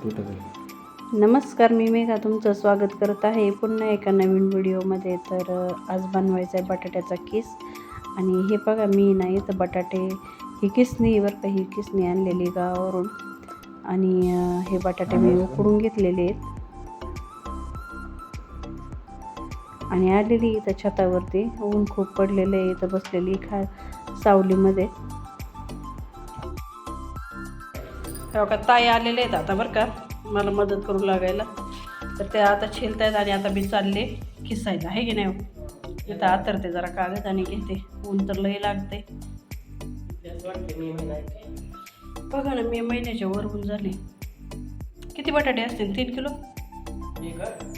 नमस्कार मी मेघा तुमचं स्वागत करत आहे पुन्हा एका नवीन व्हिडिओमध्ये. तर आज बनवायचा आहे बटाट्याचा किस. आणि हे बघा मी नाही इथं बटाटे ही किसणी बरं का ही किसणी आणलेली गावावरून. आणि हे बटाटे मी उकडून घेतलेले आहेत. आणि आलेली इथं छतावरती ऊन खूप पडलेलं आहे इथं बसलेली खा सावलीमध्ये. तेव्हा का ताई आलेले आहेत आता बरं का मला मदत करू लागायला. तर ते आता छिलत आहेत आणि आता मी चालले खिसायला आहे की नाही हो? इथं आतरते जरा कागद आणि घेते. ऊन तर लई लागते बघा ना मे महिन्याच्या वर ऊन झाले. किती बटाटे असतील? तीन किलो?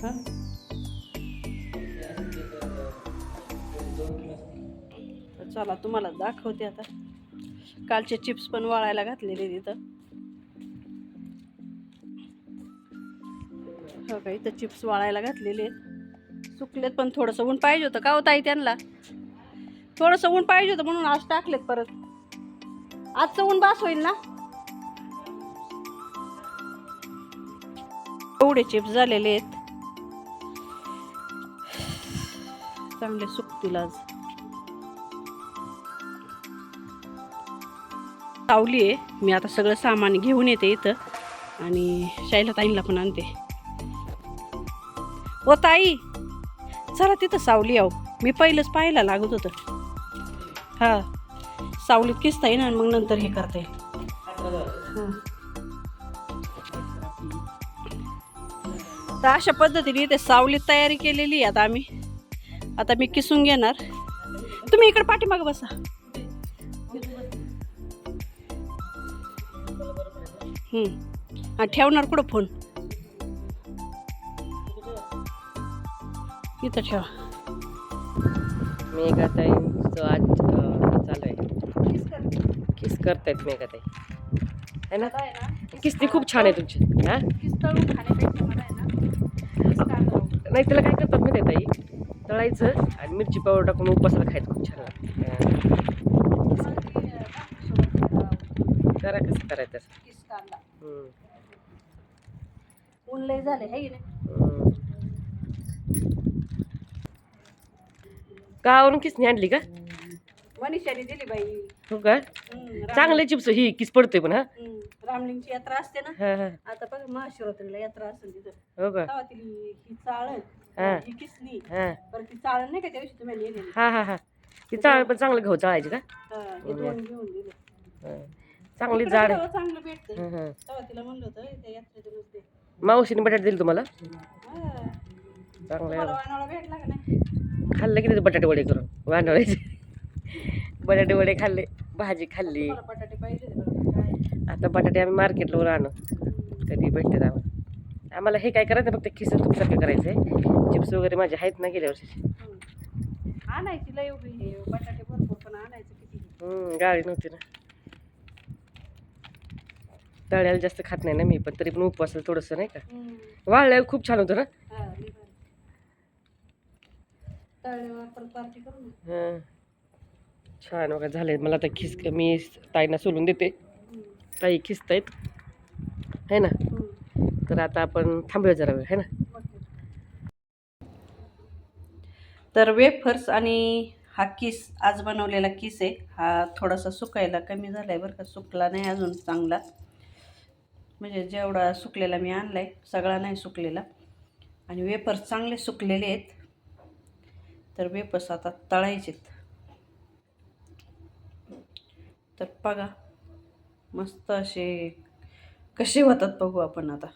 हां? चला तुम्हाला दाखवते आता. कालचे चिप्स पण वाळायला घातलेले तिथं हो का इथं चिप्स वाळायला घातलेले आहेत. सुकलेत पण थोडंसं ऊन पाहिजे होतं. का होता त्यांना? थोडंसं ऊन पाहिजे होतं म्हणून आज टाकलेत परत. आजचं ऊन बास होईल ना? एवढे चिप्स झालेले आहेत. चांगले सुकतील आज. सावली आहे. मी आता सगळं सामान घेऊन येते इथं. आणि शाईला ताईंला पण आणते. ओ ताई चला तिथं सावली आहो. मी पहिलंच पाहायला लागत होतं. हां सावलीत किसता येईल आणि मग नंतर हे करता. येईल तर अशा पद्धतीने इथे सावलीत तयारी केलेली आहे आता आम्ही. आता मी किसून घेणार. तुम्ही इकडे पाठीमागं बसा. ठेवणार कुठं फोन? इथं ठेवा. मेघाताईंचं आज चालू आहे. किस करतायत मेघाताई? है ना? किस्ती खूप छान आहे तुमची. हा? नाही त्याला काय करतात माहिती आहे ताई? तळायचं आणि मिरची पावडर टाकून उपासाला खायचं खूप छान लागतं. करा कसं करायचं? ऊन लय झाले है की नाही. गावावरून किसनी आणली का? मनीषाने दिली बाई. हो का? हम्म, राम- चांगले चिप्स ही किस पडतोय पण हा? हम्म, रामलिंगची यात्रा असते ना? हा हा. आता बघा महाशिवरात्रीला यात्रा असेल तिथं. हो का? तेव्हा तिली ही चाळण हा. ही किसनी. हा. बरं ती चाळण नाही का त्या दिवशी तुम्ही नेलेली? हा हा हा. ती चाळ पण चांगलं गहू चाळायची का? हा, हे दोन घेऊन दिले. हा. चांगली इकडं जाड तेव्हा चांगलं भेटतं हं, हं. तेव्हा तिला म्हणलं होतं त्या यात्रेतूनच दे. मावशीने बटाटे दिले तुम्हाला? हा. चांगलं खाल्लं की बटाटे वडे करून? वांडवायचे बटाटे वडे खाल्ले भाजी खाल्ली. आता बटाटे आम्ही मार्केटला आणू. कधी भेटतात आम्हाला. आम्हाला हे काय करायचं फक्त खिसून तुमच्यासारखं करायचं आहे चिप्स वगैरे माझे आहेत ना गेल्या वर्षी. आणायची लय उभी हे बटाटे भरपूर पण आणायचं किती? गाडी नव्हती ना. तळ्याला जास्त खात नाही ना मी पण तरी पण उपवासाला थोडंसं नाही का. वाळल्यावर खूप छान होतं ना? हा. छान बघा झाले मला आता खिस मी ताईंना सोलून देते. ताई खिसतायत. है ना. तर आता आपण थांबूया जरा वेळ है ना? तर वेफर्स आणि हा किस आज बनवलेला किस आहे. हा थोडासा सुकायला कमी झाला आहे बरं का. सुकला नाही अजून चांगला. म्हणजे जेवढा सुकलेला मी आणला आहे सगळा नाही सुकलेला. आणि वेफर्स चांगले सुकलेले आहेत. तर वेपस आता तळायचेत. तर बघा मस्त असे कसे होतात बघू आपण आता.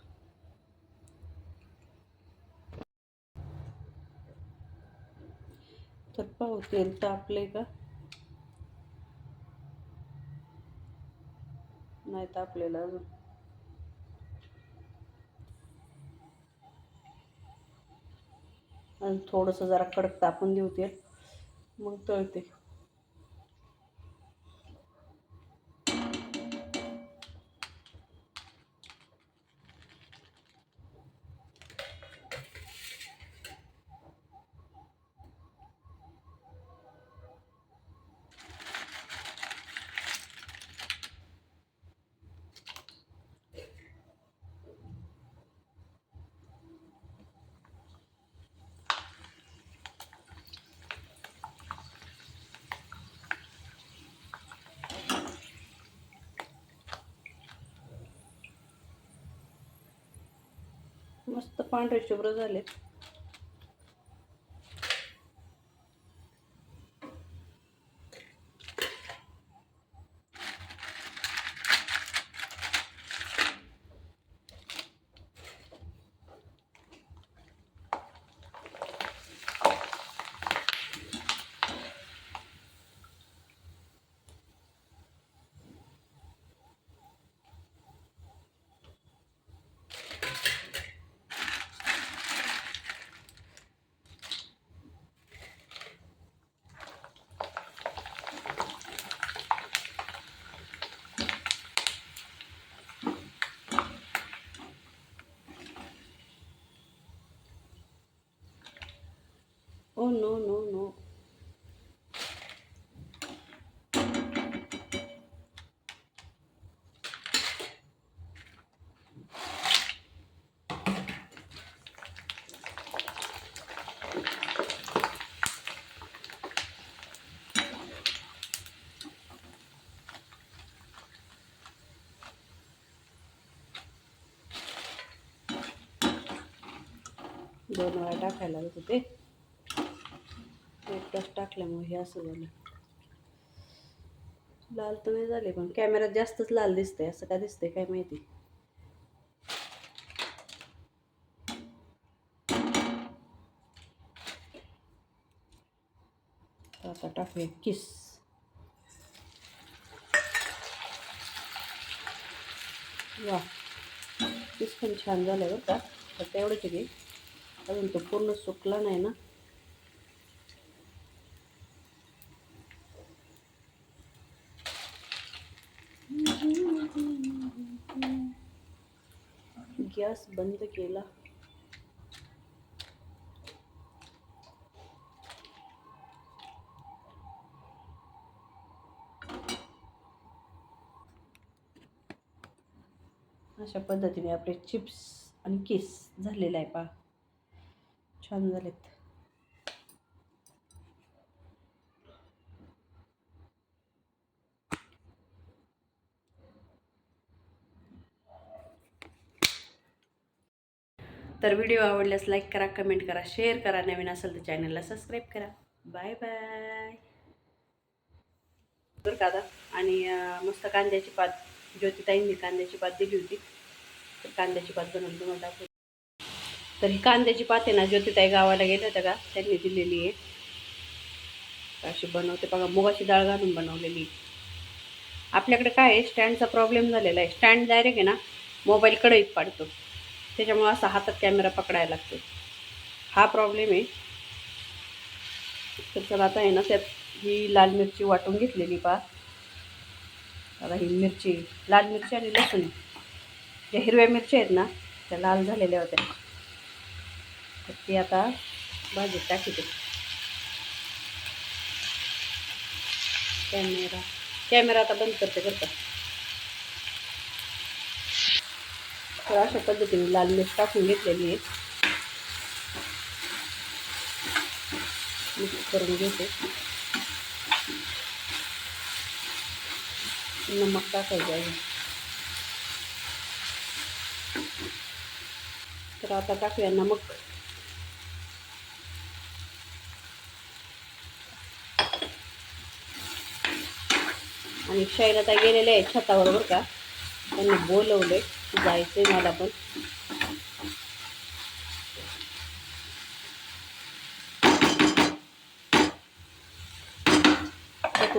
तर पाहू तेल तापले का? नाही तापलेलं अजून. आणि थोडंसं जरा कडक तापून देऊ ते मग तळते. मस्त पांढरे शुभ्र झालेत. ओ नो नो नो दोन वेळा टाकायला लागत होते टाकल्यामुळे हे असं झालं. लाल तर नाही झाले पण कॅमेऱ्यात जास्तच लाल दिसतंय. असं का दिसतंय काय माहिती? आता टाकूया किस वा किस पण छान झालं बरं का. तर तेवढंच की अजून तो पूर्ण सुकला नाही ना. गॅस बंद केला. अशा पद्धतीने आपले चिप्स आणि किस झालेला आहे पा छान झालेत. तर व्हिडिओ आवडल्यास लाईक करा कमेंट करा शेअर करा नवीन असेल तर चॅनलला सबस्क्राईब करा. Bye bye. बरं का आणि मस्त कांद्याची पात ज्योतिताईंनी कांद्याची पात दिली होती. तर कांद्याची पात बनवून तुम्हाला दाखवते. तर ही कांद्याची पात आहे ना ज्योतिताई गावाला गेल्या होत्या का? त्यांनी दिलेली आहे. अशी बनवते बघा मुगाची डाळ घालून बनवलेली. आहे. आपल्याकडे काय आहे? स्टँडचा प्रॉब्लेम झालेला आहे. स्टँड डायरेक्ट आहे ना मोबाईल कडईत पाडतो. त्याच्यामुळं असा हातात कॅमेरा पकडायला लागतो. हा प्रॉब्लेम आहे. तर चला आता आहे ना त्यात ही लाल मिरची वाटून घेतलेली पा आता ही मिरची लाल मिरची आणि लसूण ज्या हिरव्या मिरच्या आहेत ना त्या लाल झालेल्या होत्या. तर ती आता भाजीत टाकते. कॅमेरा कॅमेरा आता बंद करते बरं का. तर अशा पद्धतीने लाल मिरच टाकून घेतलेली आहे. मिक्स करून घेते. नमक टाकायचं आहे. तर आता टाकूया नमक. आणि शैलता गेलेले आहेत छतावर बरं का. त्यांनी बोलवले जायचं आहे मला पण.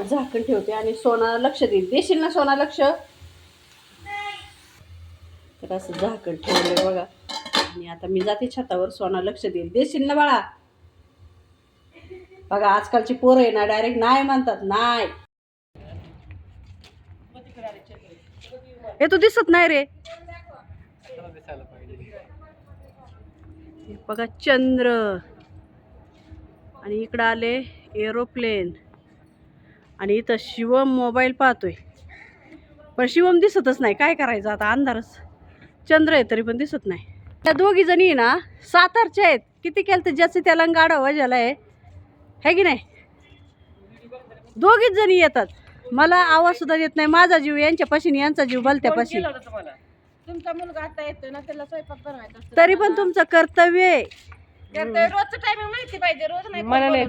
झाकण ठेवते आणि सोना लक्ष देईल देशील ना सोना लक्ष? तर असं झाकण ठेवलंय बघा. आणि आता मी जाते छतावर सोना लक्ष देईल. देशील ना बाळा? बघा आजकालची पोरं आहे ना डायरेक्ट नाही म्हणतात. नाही. हे तू दिसत नाही रे. बघा चंद्र. आणि इकडं आले एरोप्लेन आणि इथं शिवम मोबाईल पाहतोय. पण शिवम दिसतच नाही. काय करायचं आता? अंधारच. चंद्र आहे तरी पण दिसत नाही. त्या दोघी जणी ना सातारच्या आहेत. किती केलं तर ज्याचं त्याला गाडा वजाला आहे. है की नाही? दोघीच जणी येतात. मला आवाज सुद्धा देत नाही. माझा जीव यांच्यापाशी यांचा जीव भलत्यापाशी. तुमचा मुलगा आता येतोय ना त्याला स्वयंपाक बनवायचा असतो. तरी पण तुमचं कर्तव्य आहे. त्यात रोजचं टायमिंग माहिती पाहिजे रोज नाही मला नाही